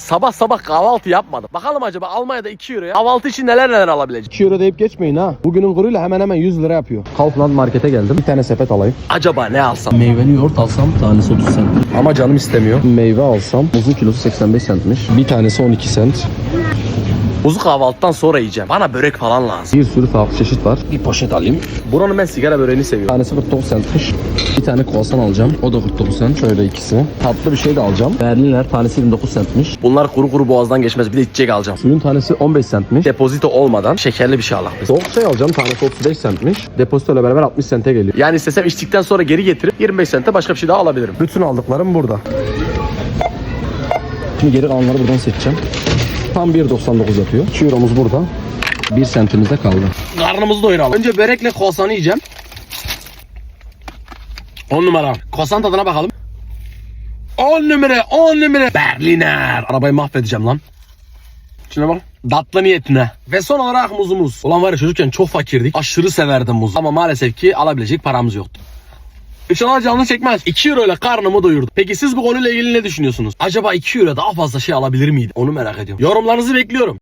Sabah sabah kahvaltı yapmadım. Bakalım acaba Almanya'da 2 euroya kahvaltı için neler neler alabileceğim. 2 euro deyip geçmeyin ha. Bugünün kuruyla hemen hemen 100 lira yapıyor. Kaufland markete geldim. Bir tane sepet alayım. Acaba ne alsam? Meyveli yoğurt alsam tanesi 30 cent. Ama canım istemiyor. Meyve alsam muzun kilosu 85 centmiş. Bir tanesi 12 cent. Buzu kahvaltıdan sonra yiyeceğim. Bana börek falan lazım. Bir sürü farklı çeşit var. Bir poşet alayım. Buranın ben sigara böreğini seviyorum. tanesi 49 centmiş. Bir tane kruvasan alacağım. O da 49 cent. Şöyle ikisi. Tatlı bir şey de alacağım. Berliner tanesi 29 centmiş. Bunlar kuru kuru boğazdan geçmez. Bir de içecek alacağım. Suyun tanesi 15 centmiş. Depozito olmadan şekerli bir şey alak. Soğuk çay alacağım. Tanesi 35 centmiş. Depozito ile beraber 60 cente geliyor. Yani istesem içtikten sonra geri getirip 25 sente başka bir şey daha alabilirim. Bütün aldıklarım burada. Şimdi geri kalanları buradan seçeceğim. Tam 1.99 yapıyor. 2 euromuz burada. 1 centimiz de kaldı. Karnımızı doyuralım. Önce börekle kosanı yiyeceğim. 10 numara. Kosan tadına bakalım. 10 numara, 10 numara. Berliner. Arabayı mahvedeceğim lan. Şuna bak. Tatlı niyetine. Ve son olarak muzumuz. Ulan var ya çocukken çok fakirdik. Aşırı severdim muzu. Ama maalesef ki alabilecek paramız yoktu. İnşallah canlı çekmez. 2 euro ile karnımı doyurdum. Peki siz bu konuyla ilgili ne düşünüyorsunuz? Acaba 2 euro daha fazla şey alabilir miydi? Onu merak ediyorum. Yorumlarınızı bekliyorum.